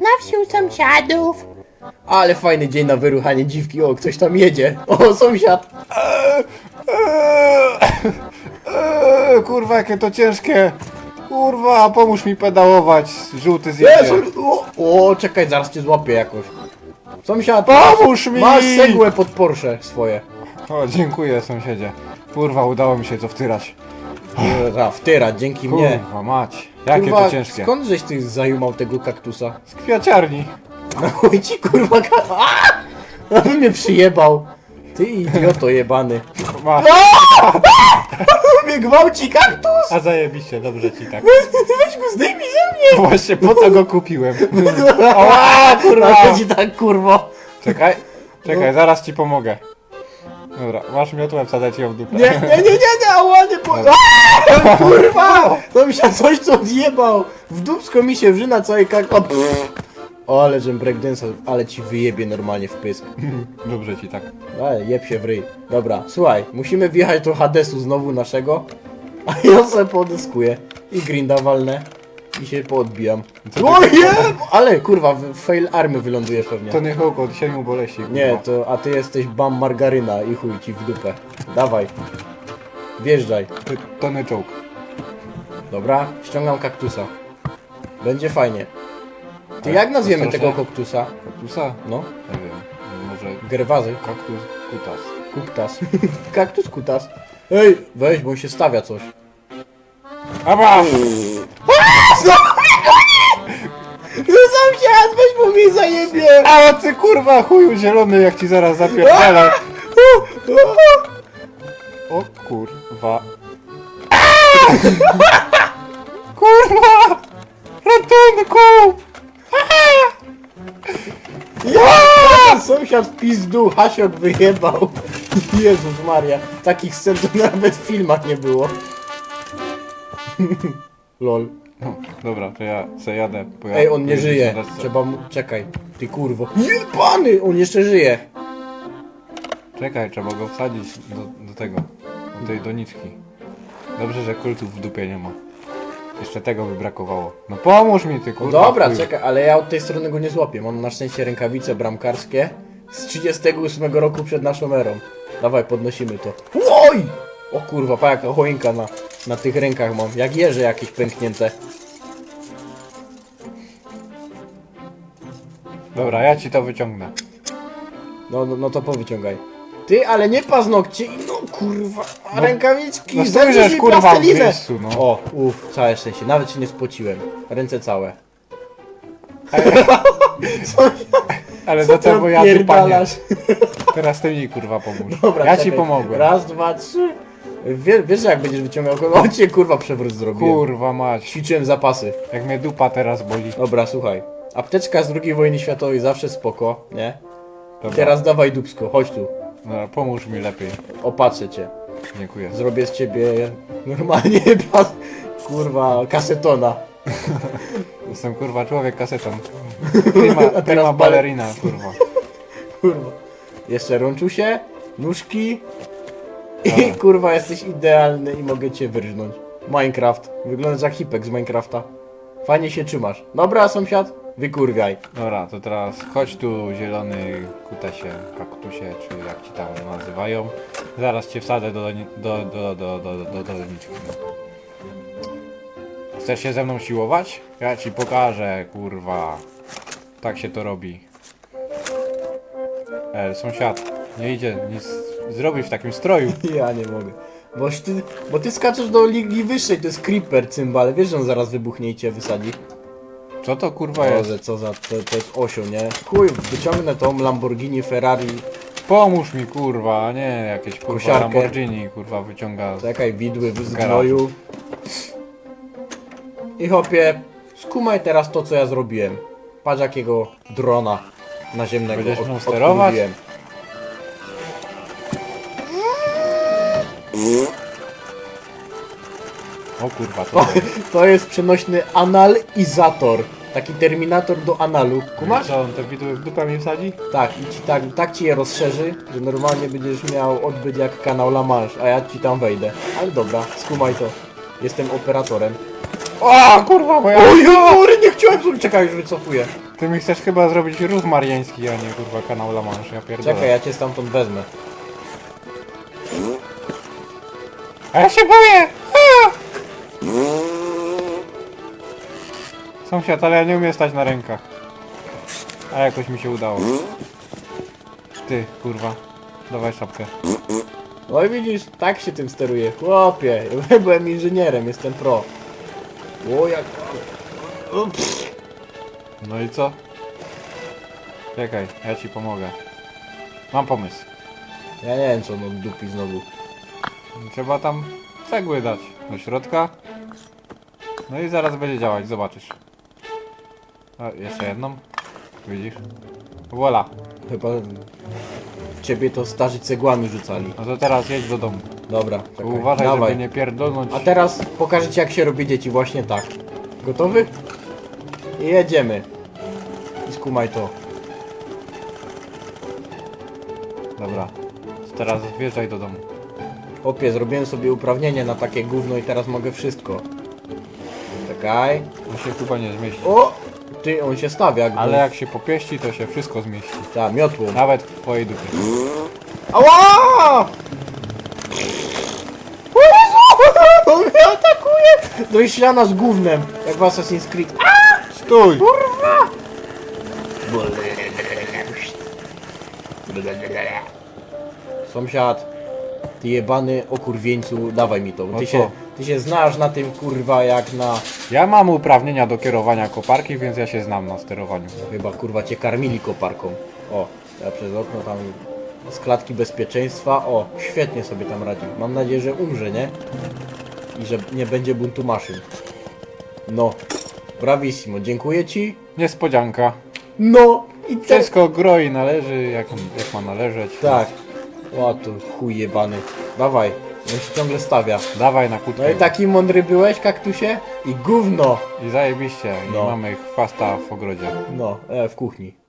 Na wsi u sąsiadów. Ale fajny dzień na wyruchanie dziwki. O, ktoś tam jedzie. O, sąsiad. Eee, eee, eee, kurwa, jakie to ciężkie. Kurwa, pomóż mi pedałować. Żółty zjedzie. Jezu, o, o, czekaj, zaraz cię złapię jakoś. Sąsiad, Pomóż mi! Masz segłę pod Porsche swoje. O, dziękuję sąsiedzie. Kurwa, udało mi się to wtyrać. Kurwa, wtyra, dzięki mnie. Kurwa, mać. Jakie Kurwa, to ciężkie. skąd żeś ty zajumał tego kaktusa? Z kwiaciarni. Na chuj ci kurwa ka... A! On mnie przyjebał. Ty idioto jebany. Masz. Mnie gwałci kaktus! A zajebiście, dobrze ci tak. Weź go zdejmij ze mnie! Właśnie po co go kupiłem. A, kurwa. A to ci tak kurwo. Czekaj, czekaj, zaraz ci pomogę. Dobra, masz miotłę, wsadzać ją w dupę. Nie, nie, nie, nie, nie, ała, nie po... A, kurwa! To mi się coś co odjebał. W dupsko mi się wrzyna całej kak... O, pff. o ale żem breakdance'a, ale ci wyjebie normalnie w pysk. Dobrze ci tak. Ale jeb się w ryj. Dobra, słuchaj, musimy wjechać do Hadesu znowu naszego, a ja sobie podyskuję i grinda walnę i się poodbijam. O jeb! Ale kurwa, w fail army wylądujesz pewnie. To nie hołk od siedmiu boleści. kurwa. Nie, to, a ty jesteś bam margaryna i chuj ci w dupę. Dawaj. Wjeżdżaj. Ty- To nie czołg. Dobra, ściągam kaktusa. Będzie fajnie. Ty jak nazwiemy tego kaktusa? Kaktusa? No, Nie wiem. Może gerwazy. kaktus kutas. Kuktas. Kaktus kutas. Ej, weź, bo on się stawia coś. Aba! Sąsiad, weź bo mnie zajebie! A ty kurwa chuju zielony jak ci zaraz zapierdolę. O kurwa. Kurwa! Ratunku! Ja! Sąsiad w pizdu, Hasiok wyjebał. Jezus Maria, takich scen to nawet w filmach nie było. Lol. No, dobra, to ja se jadę. Bo ja Ej, on nie żyje. Trzeba mu... Czekaj, ty kurwo. Jebany! On jeszcze żyje. Czekaj, trzeba go wsadzić do, do tego. Do tej doniczki. Dobrze, że kultów w dupie nie ma. Jeszcze tego by brakowało. No pomóż mi ty kurwa. dobra, chuju. czekaj, ale ja od tej strony go nie złapię. Mam na szczęście rękawice bramkarskie z 38 roku przed naszą erą. Dawaj, podnosimy to. Oj! O kurwa, pa jaka choinka na, na tych rękach mam. Jak jeże jakieś pęknięte. Dobra, ja ci to wyciągnę. No, no, no to powyciągaj. Ty, ale nie paznokcie i no kurwa, a rękawiczki, no mi kurwa, w plastelinę. miejscu, no. O, uff, całe szczęście, nawet się nie spociłem. Ręce całe. Ale do tego ja tu panie. Teraz ty mi kurwa pomóż. Dobra, ja ci czekaj. pomogłem. Raz, dwa, trzy. Wie, wiesz jak będziesz wyciągał kogo? O cię kurwa przewrót zrobiłem. Kurwa mać. Ćwiczyłem zapasy. Jak mnie dupa teraz boli. Dobra, słuchaj. Apteczka z II wojny światowej zawsze spoko, nie? Dobra. Teraz dawaj dupsko, chodź tu. Dobra, pomóż mi lepiej. Opatrzę cię. Dziękuję. Zrobię z ciebie normalnie pas, kurwa kasetona. Jestem kurwa człowiek kasetą. Prima, prima bale- balerina, kurwa. Kurwa. Jeszcze rączusie, nóżki i kurwa jesteś idealny i mogę cię wyrżnąć. Minecraft. Wyglądasz jak hipek z Minecrafta. Fajnie się trzymasz. Dobra, sąsiad? Wykurwiaj. Dobra, to teraz chodź tu zielony kutasie, kaktusie, czy jak ci tam nazywają. Zaraz cię wsadzę do, doni- do, do, do, do, do, do doniczki. Chcesz się ze mną siłować? Ja ci pokażę, kurwa. Tak się to robi. E, sąsiad, nie idzie nic zrobić w takim stroju. Ja nie mogę. Bo ty, bo ty skaczesz do ligi wyższej, to jest creeper cymbal. Wiesz, że on zaraz wybuchnie i cię wysadzi. Co to kurwa jest? Boże, co za, to, to jest osio, nie? Chuj, wyciągnę tą Lamborghini, Ferrari. Pomóż mi kurwa, a nie jakieś kurwa Kosiarkę. Lamborghini kurwa wyciąga. Czekaj, widły z garażu. gnoju. I hopie, skumaj teraz to, co ja zrobiłem. Patrz jakiego drona naziemnego Będziesz mną sterować? odpływiłem. O kurwa, to jest? To jest przenośny analizator. Taki terminator do analu. Kumasz? Co, on te widły w dupę mi wsadzi? Tak, i ci tak, tak ci je rozszerzy, że normalnie będziesz miał odbyt jak kanał La Manche, a ja ci tam wejdę. Ale dobra, skumaj to. Jestem operatorem. O kurwa moja... Oj, Jury, nie chciałem tu... Czekaj, już wycofuję. Ty mi chcesz chyba zrobić rów mariański, a nie kurwa kanał La Manche, ja pierdolę. Czekaj, ja cię stamtąd wezmę. A ja się boję! A! Sąsiad, ale ja nie umiem stać na rękach. A jakoś mi się udało. Ty, kurwa. Dawaj szapkę. Oj, widzisz, tak się tym steruje. Chłopie, ja byłem inżynierem, jestem pro. O, jak... Ups. No i co? Czekaj, ja ci pomogę. Mam pomysł. Ja nie wiem, co on dupi znowu. Trzeba tam cegły dać do środka. No i zaraz będzie działać, zobaczysz. O, jeszcze jedną. Widzisz? Voila. Chyba w ciebie to starzy cegłami rzucali. No to teraz jedź do domu. Dobra, czekaj. Uważaj, Dawaj. żeby nie pierdolnąć. A teraz pokażę ci jak się robi dzieci właśnie tak. Gotowy? I jedziemy. I skumaj to. Dobra. Teraz wjeżdżaj do domu. Opie, zrobiłem sobie uprawnienie na takie gówno i teraz mogę wszystko. Czekaj. On się chyba nie zmieści. O! Ty, on się stawia. jakby- Ale jak się popieści, to się wszystko zmieści. Ta, miotłą. Nawet w twojej dupie. Ała! O Jezu! On mnie atakuje! Do ściana z gównem, jak w Assassin's Creed. Stój! Sąsiad, ty jebany okurwieńcu, dawaj mi to. No Ty co? się, ty się znasz na tym kurwa jak na... Ja mam uprawnienia do kierowania koparki, więc ja się znam na sterowaniu. Chyba kurwa cię karmili koparką. O, ja przez okno tam z klatki bezpieczeństwa. O, świetnie sobie tam radzi. Mam nadzieję, że umrze, nie? I że nie będzie buntu maszyn. No, bravissimo, dziękuję ci. Niespodzianka. No, i też... Wszystko groi należy, jak, jak ma należeć. Tak. O, tu chuj jebany. Dawaj, on się ciągle stawia. Dawaj na kłódkę. No i taki mądry byłeś, kaktusie? I gówno! I zajebiście. No. I mamy chwasta w ogrodzie. No, e, w kuchni.